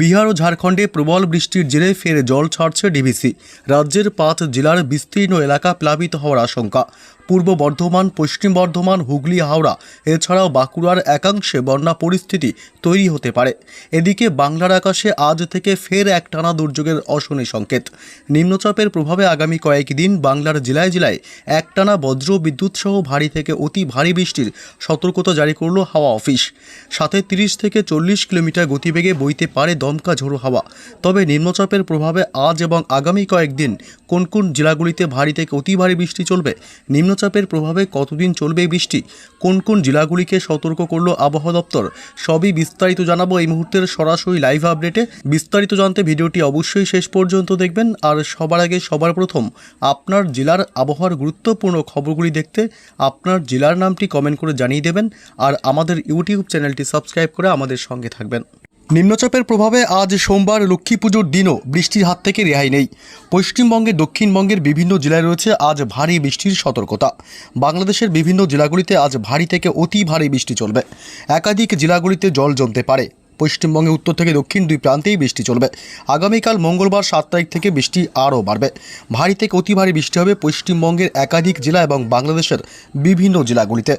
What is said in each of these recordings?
বিহার ও ঝাড়খণ্ডে প্রবল বৃষ্টির জেরে ফের জল ছাড়ছে ডিবিসি। রাজ্যের পাঁচ জেলার বিস্তীর্ণ এলাকা প্লাবিত হওয়ার আশঙ্কা। পূর্ব বর্ধমান, পশ্চিম বর্ধমান, হুগলি, হাওড়া, এছাড়াও বাঁকুড়ার একাংশে বন্যা পরিস্থিতি তৈরি হতে পারে। এদিকে বাংলার আকাশে আজ থেকে ফের এক টানা দুর্যোগের অশনি সংকেত। নিম্নচাপের প্রভাবে আগামী কয়েকদিন বাংলার জেলায় জেলায় একটানা বজ্র বিদ্যুৎ সহ ভারী থেকে অতি ভারী বৃষ্টির সতর্কতা জারি করল হাওয়া অফিস। সাথে তিরিশ থেকে চল্লিশ কিলোমিটার গতিবেগে বইতে পারে দমকা ঝোড়ো হাওয়া। তবে নিম্নচাপের প্রভাবে আজ এবং আগামী কয়েকদিন কোন কোন জেলাগুলিতে ভারী থেকে অতি ভারী বৃষ্টি চলবে নিম্নচাপের প্রভাবে কতদিন চলবে বৃষ্টি? কোন কোন জেলাগুলিকে সতর্ক করল আবহাওয়া দপ্তর? সবই বিস্তারিত জানাব এই মুহূর্তের সরাসরি লাইভ আপডেটে বিস্তারিত জানতে ভিডিওটি অবশ্যই শেষ পর্যন্ত দেখবেন। আর সবার আগে সবার প্রথম, আপনার জেলার আবহাওয়ার গুরুত্বপূর্ণ খবরগুলি দেখতে আপনার জেলার নামটি কমেন্ট করে জানিয়ে দেবেন। আর আমাদের ইউটিউব চ্যানেলটি সাবস্ক্রাইব করে আমাদের সঙ্গে থাকবেন। নিম্নচাপের প্রভাবে আজ সোমবার লক্ষ্মী পুজোর দিনও বৃষ্টির হাত থেকে রেহাই নেই। পশ্চিমবঙ্গে দক্ষিণবঙ্গের বিভিন্ন জেলায় রয়েছে আজ ভারী বৃষ্টির সতর্কতা। বাংলাদেশের বিভিন্ন জেলাগুলিতে আজ ভারী থেকে অতি ভারী বৃষ্টি চলবে। একাধিক জেলাগুলিতে জল জমতে পারে। পশ্চিমবঙ্গে উত্তর থেকে দক্ষিণ দুই প্রান্তেই বৃষ্টি চলবে। আগামীকাল মঙ্গলবার সাত তারিখ থেকে বৃষ্টি আরও বাড়বে। ভারী থেকে অতি ভারী বৃষ্টি হবে পশ্চিমবঙ্গের একাধিক জেলা এবং বাংলাদেশের বিভিন্ন জেলাগুলিতে।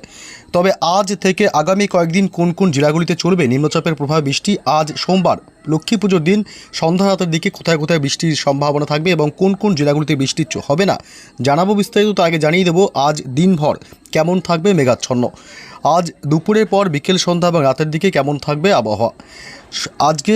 তবে আজ থেকে আগামী কয়েকদিন কোন কোন জেলাগুলিতে চলবে নিম্নচাপের প্রভাবে বৃষ্টি? আজ সোমবার লক্ষ্মী পুজোর দিন, সন্ধ্যা রাতের দিকে কোথায় কোথায় বৃষ্টির সম্ভাবনা থাকবে এবং কোন কোন জেলাগুলিতে বৃষ্টি হবে না? জানাব বিস্তারিত তো আগে জানিয়ে দেবো আজ দিনভর কেমন থাকবে মেঘাচ্ছন্ন। আজ দুপুরের পর বিকেল সন্ধ্যা এবং রাতের দিকে কেমন থাকবে আবহাওয়া? আজকে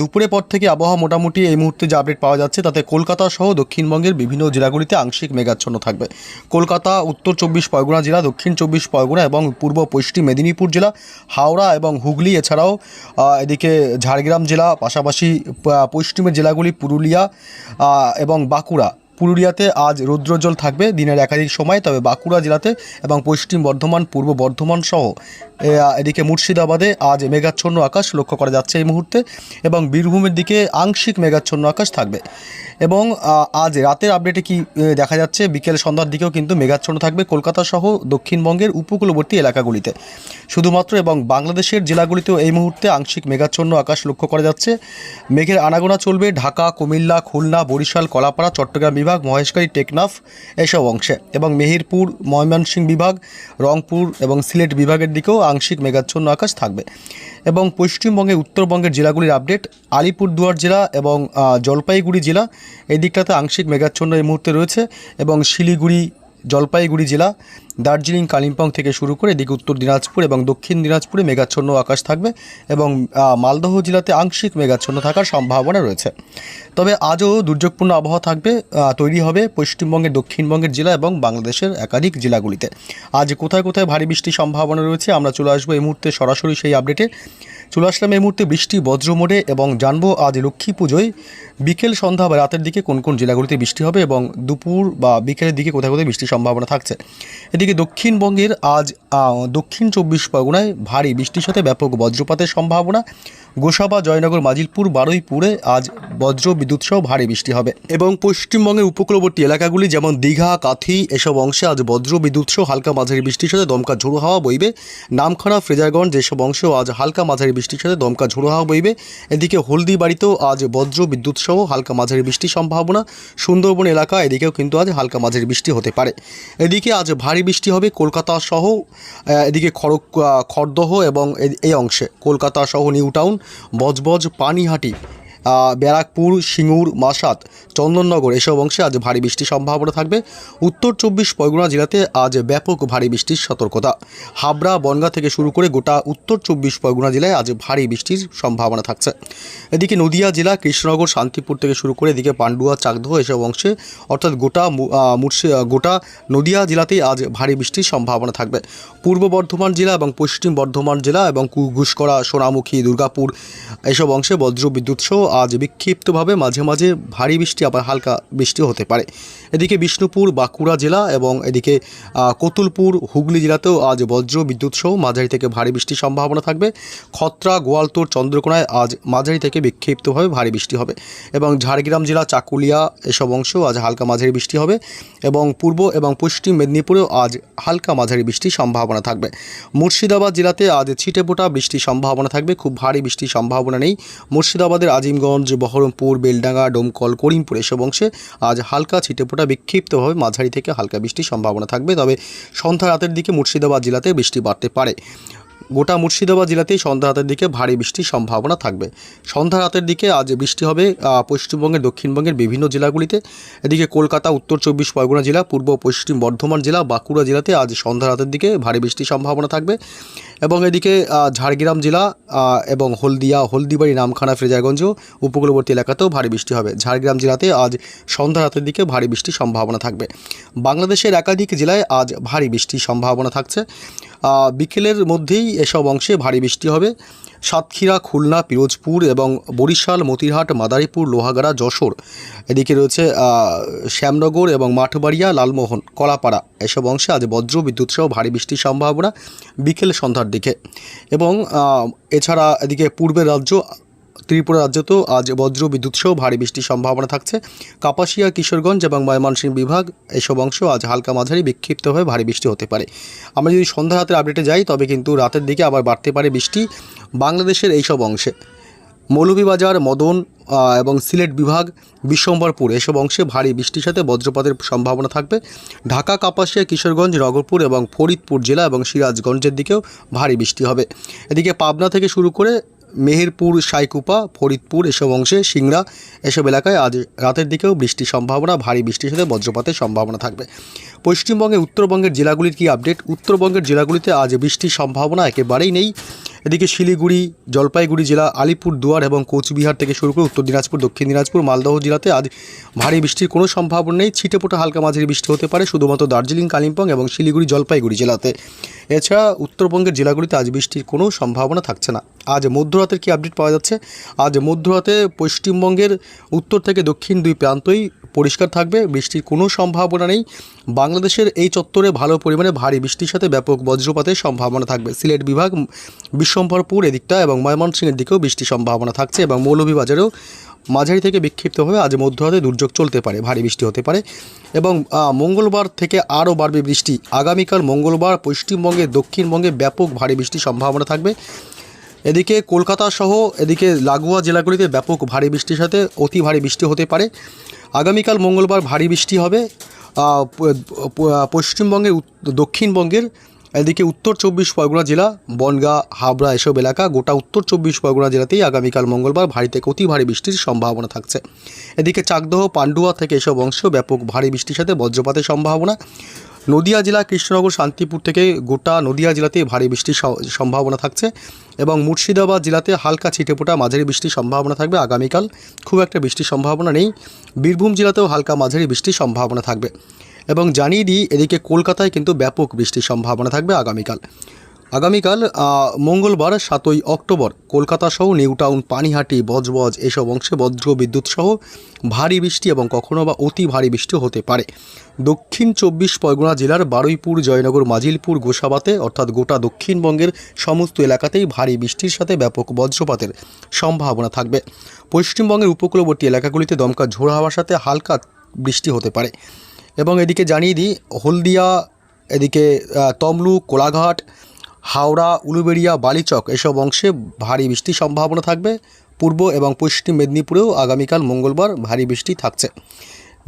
দুপুরের পর থেকে আবহাওয়া মোটামুটি এই মুহূর্তে যে আপডেট পাওয়া যাচ্ছে, তাতে কলকাতা সহ দক্ষিণবঙ্গের বিভিন্ন জেলাগুলিতে আংশিক মেঘাচ্ছন্ন থাকবে। কলকাতা, উত্তর চব্বিশ পরগনা জেলা, দক্ষিণ চব্বিশ পরগনা এবং পূর্ব পশ্চিম মেদিনীপুর জেলা, হাওড়া এবং হুগলি, এছাড়াও এদিকে ঝাড়গ্রাম জেলা, পাশাপাশি পশ্চিমের জেলাগুলি পুরুলিয়া এবং বাঁকুড়া। পুরুলিয়াতে আজ রৌদ্রোজ্জ্বল থাকবে। দিনের একাধিক সময়, তবে বাঁকুড়া জেলাতে এবং পশ্চিম বর্ধমান, পূর্ব বর্ধমান সহ এদিকে মুর্শিদাবাদে আজ মেঘাচ্ছন্ন আকাশ লক্ষ্য করা যাচ্ছে এই মুহূর্তে এবং বীরভূমের দিকে আংশিক মেঘাচ্ছন্ন আকাশ থাকবে। এবং আজ রাতের আপডেটে কি দেখা যাচ্ছে? বিকেল সন্ধ্যার দিকেও কিন্তু মেঘাচ্ছন্ন থাকবে কলকাতা সহ দক্ষিণবঙ্গের উপকূলবর্তী এলাকাগুলিতে। শুধুমাত্র এবং বাংলাদেশের জেলাগুলিতেও এই মুহূর্তে আংশিক মেঘাচ্ছন্ন আকাশ লক্ষ্য করা যাচ্ছে। মেঘের আনাগোনা চলবে ঢাকা, কুমিল্লা, খুলনা, বরিশাল, কলাপাড়া, চট্টগ্রাম, বিভাগ মহেশখালী টেকনাফ এসব অংশে এবং মেহেরপুর, ময়মনসিংহ বিভাগ, রংপুর এবং সিলেট বিভাগের দিকেও আংশিক মেঘাচ্ছন্ন আকাশ থাকবে। এবং পশ্চিমবঙ্গে উত্তরবঙ্গের জেলাগুলির আপডেট আলিপুরদুয়ার জেলা এবং জলপাইগুড়ি জেলা এই দিকটাতে আংশিক মেঘাচ্ছন্ন এই মুহূর্তে রয়েছে এবং শিলিগুড়ি জলপাইগুড়ি জেলা, দার্জিলিং, কালিম্পং থেকে শুরু করে এদিকে উত্তর দিনাজপুর এবং দক্ষিণ দিনাজপুরে মেঘাচ্ছন্ন আকাশ থাকবে এবং মালদহ জেলাতে আংশিক মেঘাচ্ছন্ন থাকার সম্ভাবনা রয়েছে। তবে আজও দুর্যোগপূর্ণ আবহাওয়া থাকবে তৈরি হবে পশ্চিমবঙ্গের, দক্ষিণবঙ্গের জেলা এবং বাংলাদেশের একাধিক জেলাগুলিতে। আজ কোথায় কোথায় ভারী বৃষ্টির সম্ভাবনা রয়েছে আমরা চলে আসব এই মুহূর্তে সরাসরি সেই আপডেটে। চলে আসলাম এই মুহূর্তে বৃষ্টি, বজ্রমোড়ে এবং জানব আজ লক্ষ্মী পুজোয় বিকেল সন্ধ্যা বা রাতের দিকে কোন কোন জেলাগুলিতে বৃষ্টি হবে এবং দুপুর বা বিকেলের দিকে কোথায় কোথায় বৃষ্টির সম্ভাবনা থাকছে। এদিকে দক্ষিণবঙ্গের আজ দক্ষিণ চব্বিশ পরগনায় ভারী বৃষ্টির সাথে ব্যাপক বজ্রপাতের সম্ভাবনা। গোসাবা, জয়নগর, মাজিলপুর, বারুইপুরে আজ বজ্র বিদ্যুৎ সহ ভারী বৃষ্টি হবে। এবং পশ্চিমবঙ্গের উপকূলবর্তী এলাকাগুলি যেমন দীঘা, কাথি এসব অংশে আজ বজ্র বিদ্যুৎ সহ হালকা মাঝারি বৃষ্টির সাথে দমকা ঝোড়ো হাওয়া বইবে। নামখানা, ফ্রেজারগঞ্জ যেসব অংশেও আজ হালকা মাঝারি বৃষ্টির সাথে দমকা ঝোড়ো হাওয়া বইবে। এদিকে হলদিবাড়িতেও আজ বজ্র বিদ্যুৎ সহ হালকা মাঝারি বৃষ্টির সম্ভাবনা। সুন্দরবন এলাকা এদিকেও কিন্তু আজ হালকা মাঝারি বৃষ্টি হতে পারে। এদিকে আজ ভারী বৃষ্টি হবে কলকাতা সহ এদিকে খড়গ খড়দহ এবং এই অংশে। কলকাতা সহ নিউ টাউন, বজবজ, পানিহাটি ব্যারাকপুর, সিঙ্গুর মাসাত চন্দননগর এসব অংশে আজ ভারী বৃষ্টির সম্ভাবনা থাকবে। উত্তর চব্বিশ পরগনা জেলাতে আজ ব্যাপক ভারী বৃষ্টির সতর্কতা। হাবড়া, বনগা থেকে শুরু করে গোটা উত্তর চব্বিশ পরগনা জেলায় আজ ভারী বৃষ্টির সম্ভাবনা থাকছে। এদিকে নদিয়া জেলা, কৃষ্ণনগর, শান্তিপুর থেকে শুরু করে এদিকে পান্ডুয়া, চাকদহ এসব অংশে অর্থাৎ গোটা মুর্শি গোটা নদিয়া জেলাতেই আজ ভারী বৃষ্টির সম্ভাবনা থাকবে। পূর্ব বর্ধমান জেলা এবং পশ্চিম বর্ধমান জেলা এবং ঘুষকরা সোনামুখী, দুর্গাপুর এসব অংশে বজ্র বিদ্যুৎ সহ আজ বিক্ষিপ্তভাবে মাঝে মাঝে ভারী বৃষ্টি আবার হালকা বৃষ্টি হতে পারে। এদিকে বিষ্ণুপুর, বাঁকুড়া জেলা এবং এদিকে কতুলপুর, হুগলি জেলাতেও আজ বজ্র বিদ্যুৎ সহ মাঝারি থেকে ভারী বৃষ্টির সম্ভাবনা থাকবে। খত্রা, গোয়ালতোর, চন্দ্রকোনায় আজ মাঝারি থেকে বিক্ষিপ্তভাবে ভারী বৃষ্টি হবে এবং ঝাড়গ্রাম জেলা, চাকুলিয়া এসব অংশেও আজ হালকা মাঝারি বৃষ্টি হবে এবং পূর্ব এবং পশ্চিম মেদিনীপুরেও আজ হালকা মাঝারি বৃষ্টির সম্ভাবনা থাকবে। মুর্শিদাবাদ জেলাতে আজ ছিটেফোঁটা বৃষ্টির সম্ভাবনা থাকবে, খুব ভারী বৃষ্টির সম্ভাবনা নেই। মুর্শিদাবাদের আজিমগঞ্জ, বহরমপুর, বেলডাঙ্গা, ডোমকল, করিমপুর এসব অংশে আজ হালকা ছিটেফোঁটা বিক্ষিপ্তভাবে মাঝারি থেকে হালকা বৃষ্টির সম্ভাবনা থাকবে, তবে সন্ধ্যা রাতের দিকে মুর্শিদাবাদ জেলাতে বৃষ্টি বাড়তে পারে। গোটা মুর্শিদাবাদ জেলাতেই সন্ধ্যা রাতের দিকে ভারী বৃষ্টির সম্ভাবনা থাকবে। সন্ধ্যা রাতের দিকে আজ বৃষ্টি হবে পশ্চিমবঙ্গের, দক্ষিণবঙ্গের বিভিন্ন জেলাগুলিতে। এদিকে কলকাতা, উত্তর চব্বিশ পরগনা জেলা, পূর্ব পশ্চিম বর্ধমান জেলা, বাঁকুড়া জেলাতে আজ সন্ধ্যা রাতের দিকে ভারী বৃষ্টির সম্ভাবনা থাকবে। এবং এদিকে ঝাড়গ্রাম জেলা এবং হলদিয়া, হলদিবাড়ি, নামখানা, ফ্রেজারগঞ্জ উপকূলবর্তী এলাকাতেও ভারী বৃষ্টি হবে। ঝাড়গ্রাম জেলাতে আজ সন্ধ্যা রাতের দিকে ভারী বৃষ্টির সম্ভাবনা থাকবে। বাংলাদেশের একাধিক জেলায় আজ ভারী বৃষ্টির সম্ভাবনা থাকছে। বিকেলের মধ্যেই এসব অংশে ভারী বৃষ্টি হবে। সাতক্ষীরা, খুলনা, পিরোজপুর এবং বরিশাল মতিহাট মাদারীপুর, লোহাগাড়া, যশোর। এদিকে রয়েছে শ্যামনগর এবং মাঠবাড়িয়া, লালমোহন, কলাপাড়া। এসব অংশে আজ বজ্র, বিদ্যুৎ সহ ভারী বৃষ্টির সম্ভাবনা বিকেল সন্ধ্যার দিকে। এবং এছাড়া এদিকে পূর্বের রাজ্য ত্রিপুরা রাজ্যতেও আজ বজ্র বিদ্যুৎ সহ ভারী বৃষ্টির সম্ভাবনা থাকছে। কাপাসিয়া, কিশোরগঞ্জ এবং ময়মনসিংহ বিভাগ এসব অংশ আজ হালকা মাঝারি বিক্ষিপ্ত হয়ে ভারী বৃষ্টি হতে পারে। আমরা যদি সন্ধ্যা রাতের আপডেটে যাই, তবে কিন্তু রাতের দিকে আবার বাড়তে পারে বৃষ্টি বাংলাদেশের এইসব অংশে। মৌলভীবাজার, মদন এবং সিলেট বিভাগ, বিশ্বম্বরপুর এসব অংশে ভারী বৃষ্টির সাথে বজ্রপাতের সম্ভাবনা থাকবে। ঢাকা, কাপাসিয়া, কিশোরগঞ্জ নগরপুর এবং ফরিদপুর জেলা এবং সিরাজগঞ্জের দিকেও ভারী বৃষ্টি হবে। এদিকে পাবনা থেকে শুরু করে মেহেরপুর, সাইকুপা, ফরিদপুর এসব অংশে সিংড়া এসব এলাকায় আজ রাতের দিকেও বৃষ্টির সম্ভাবনা, ভারী বৃষ্টির সাথে বজ্রপাতের সম্ভাবনা থাকবে। পশ্চিমবঙ্গে, উত্তরবঙ্গের জেলাগুলির কি আপডেট? উত্তরবঙ্গের জেলাগুলিতে আজ বৃষ্টির সম্ভাবনা একেবারেই নেই। এদিকে শিলিগুড়ি, জলপাইগুড়ি জেলা, আলিপুর, দুয়ার এবং কোচবিহার থেকে শুরু করে উত্তর দিনাজপুর, দক্ষিণ দিনাজপুর, মালদহ জেলাতে আজ ভারী বৃষ্টির কোনো সম্ভাবনা নেই। ছিটেপোটা হালকা মাঝারি বৃষ্টি হতে পারে, শুধুমাত্র দার্জিলিং, কালিম্পং এবং শিলিগুড়ি, জলপাইগুড়ি জেলাতে। এছাড়া উত্তরবঙ্গের জেলাগুলিতে আজ বৃষ্টির কোনো সম্ভাবনা থাকছে না। আজ মধ্যরাতের কি আপডেট পাওয়া যাচ্ছে? আজ মধ্যরাতে পশ্চিমবঙ্গের উত্তর থেকে দক্ষিণ দুই প্রান্তই পরিষ্কার থাকবে, বৃষ্টির কোনো সম্ভাবনা নেই। বাংলাদেশের এই চত্বরে ভালো পরিমাণে ভারী বৃষ্টির সাথে ব্যাপক বজ্রপাতের সম্ভাবনা থাকবে। সিলেট বিভাগ, বিশ্বম্ভরপুর এদিকটা এবং ময়মনসিংহের দিকেও বৃষ্টির সম্ভাবনা থাকছে এবং মৌলভীবাজারেও মাঝারি থেকে বিক্ষিপ্তভাবে আজ মধ্যরাতে দুর্যোগ চলতে পারে, ভারী বৃষ্টি হতে পারে এবং মঙ্গলবার থেকে আরও বাড়বে বৃষ্টি। আগামীকাল মঙ্গলবার পশ্চিমবঙ্গে, দক্ষিণবঙ্গে ব্যাপক ভারী বৃষ্টির সম্ভাবনা থাকবে। এদিকে কলকাতা সহ, এদিকে লাগোয়া জেলাগুলিতে ব্যাপক ভারী বৃষ্টির সাথে অতি ভারী বৃষ্টি হতে পারে। আগামীকাল মঙ্গলবার ভারী বৃষ্টি হবে। পশ্চিমবঙ্গের দক্ষিণবঙ্গের এদিকে উত্তর চব্বিশ পরগনা জেলা, বনগা, হাবড়া এসব এলাকা গোটা উত্তর চব্বিশ পরগনা জেলাতেই আগামীকাল মঙ্গলবার ভারী থেকে অতি ভারী বৃষ্টির সম্ভাবনা থাকছে। এদিকে চাকদহ, পান্ডুয়া থেকে এসব অংশ ব্যাপক ভারী বৃষ্টির সাথে বজ্রপাতের সম্ভাবনা। নদিয়া জেলা কৃষ্ণনগর শান্তিপুর থেকে গোটা নদিয়া জেলাতে ভারী বৃষ্টির সম্ভাবনা থাকছে এবং মুর্শিদাবাদ জেলাতে হালকা ছিটেফোঁটা মাঝারি বৃষ্টির সম্ভাবনা থাকবে আগামীকাল। খুব একটা বৃষ্টির সম্ভাবনা নেই। বীরভূম জেলাতেও হালকা মাঝারি বৃষ্টির সম্ভাবনা থাকবে। এবং জানিয়ে দিই, এদিকে কলকাতায় কিন্তু ব্যাপক বৃষ্টির সম্ভাবনা থাকবে আগামীকাল। আগামীকাল মঙ্গলবার সাতই অক্টোবর কলকাতা সহ নিউ টাউন, পানিহাটি, বজবজ এসব অংশে বজ্র বিদ্যুৎ সহ ভারী বৃষ্টি এবং কখনো বা অতি ভারী বৃষ্টি হতে পারে। দক্ষিণ চব্বিশ পরগনা জেলার বারুইপুর, জয়নগর, মাজিলপুর, গোসাবাতে অর্থাৎ গোটা দক্ষিণবঙ্গের সমস্ত এলাকাতেই ভারী বৃষ্টির সাথে ব্যাপক বজ্রপাতের সম্ভাবনা থাকবে। পশ্চিমবঙ্গের উপকূলবর্তী এলাকাগুলিতে দমকা ঝোড়ো হাওয়ার সাথে হালকা বৃষ্টি হতে পারে। এবং এদিকে জানিয়ে দিই, হলদিয়া, এদিকে তমলুক, কোলাঘাট হাওড়া, উলুবেড়িয়া, বালিচক এসব অংশে ভারী বৃষ্টির সম্ভাবনা থাকবে। পূর্ব এবং পশ্চিম মেদিনীপুরেও আগামীকাল মঙ্গলবার ভারী বৃষ্টি থাকছে।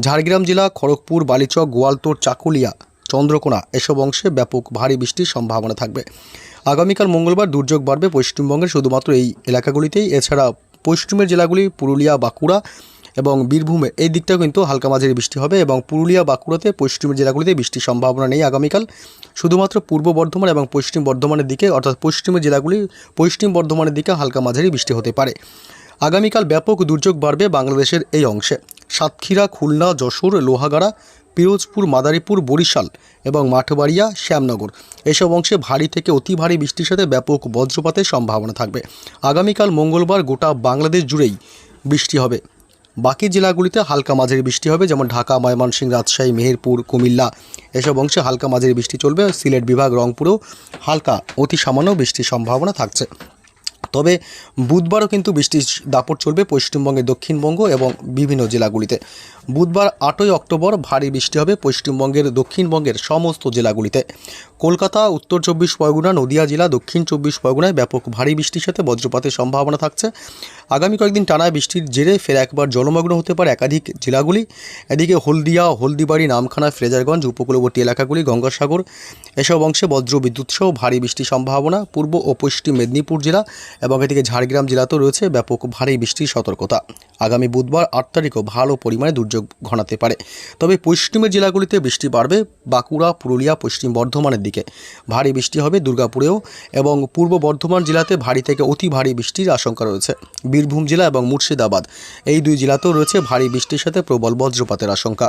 ঝাড়গ্রাম জেলা, খড়গপুর, বালিচক, গোয়ালতোর, চাকুলিয়া, চন্দ্রকোনা এসব অংশে ব্যাপক ভারী বৃষ্টির সম্ভাবনা থাকবে। আগামীকাল মঙ্গলবার দুর্যোগ বাড়বে পশ্চিমবঙ্গের শুধুমাত্র এই এলাকাগুলিতেই। এছাড়া পশ্চিমের জেলাগুলি পুরুলিয়া, বাঁকুড়া এবং বীরভূমে। এই দিকটাও কিন্তু হালকা মাঝারি বৃষ্টি হবে এবং পুরুলিয়া, বাঁকুড়াতে পশ্চিমের জেলাগুলিতে বৃষ্টির সম্ভাবনা নেই আগামীকাল। শুধুমাত্র পূর্ব বর্ধমান এবং পশ্চিম বর্ধমানের দিকে অর্থাৎ পশ্চিমের জেলাগুলি পশ্চিম বর্ধমানের দিকে হালকা মাঝারি বৃষ্টি হতে পারে। আগামীকাল ব্যাপক দুর্যোগ বাড়বে বাংলাদেশের এই অংশে। সাতক্ষীরা, খুলনা, যশোর, লোহাগাড়া পিরোজপুর, মাদারীপুর, বরিশাল এবং মাঠবাড়িয়া, শ্যামনগর। এসব অংশে ভারী থেকে অতি ভারী বৃষ্টির সাথে ব্যাপক বজ্রপাতের সম্ভাবনা থাকবে। আগামীকাল মঙ্গলবার গোটা বাংলাদেশ জুড়েই বৃষ্টি হবে। বাকি জেলাগুলিতে হালকা মাঝারি বৃষ্টি হবে, যেমন ঢাকা, ময়মনসিংহ, রাজশাহী, মেহেরপুর, কুমিল্লা। এসব অংশে হালকা মাঝারি বৃষ্টি চলবে। সিলেট বিভাগ, রংপুরেও হালকা অতি সামান্য বৃষ্টির সম্ভাবনা থাকছে। তবে বুধবারও কিন্তু বৃষ্টির দাপট চলবে পশ্চিমবঙ্গের দক্ষিণবঙ্গ এবং বিভিন্ন জেলাগুলিতে। বুধবার আটই অক্টোবর ভারী বৃষ্টি হবে পশ্চিমবঙ্গের দক্ষিণবঙ্গের সমস্ত জেলাগুলিতে। কলকাতা, উত্তর চব্বিশ পরগনা, নদিয়া জেলা, দক্ষিণ চব্বিশ পরগনায় ব্যাপক ভারী বৃষ্টির সাথে বজ্রপাতের সম্ভাবনা থাকছে। আগামী কয়েকদিন টানা বৃষ্টির জেরে ফের একবার জলমগ্ন হতে পারে একাধিক জেলাগুলি। এদিকে হলদিয়া, হলদিবাড়ি নামখানা ফ্রেজারগঞ্জ, উপকূলবর্তী এলাকাগুলি, গঙ্গাসাগর, এসব অংশে বজ্র বিদ্যুৎ সহ ভারী বৃষ্টির সম্ভাবনা। পূর্ব ও পশ্চিম মেদিনীপুর জেলা এবং এদিকে ঝাড়গ্রাম জেলাতেও রয়েছে ব্যাপক ভারী বৃষ্টির সতর্কতা। আগামী বুধবার আট তারিখও ভালো পরিমাণে দুর্যোগ ঘনাতে পারে। তবে পশ্চিমের জেলাগুলিতে বৃষ্টি বাড়বে। বাঁকুড়া, পুরুলিয়া, পশ্চিম বর্ধমানের দিকে ভারী বৃষ্টি হবে দুর্গাপুরেও এবং পূর্ব বর্ধমান জেলাতে ভারী থেকে অতি ভারী বৃষ্টির আশঙ্কা রয়েছে। বীরভূম জেলা এবং মুর্শিদাবাদ এই দুই জেলাতেও রয়েছে ভারী বৃষ্টির সাথে প্রবল বজ্রপাতের আশঙ্কা।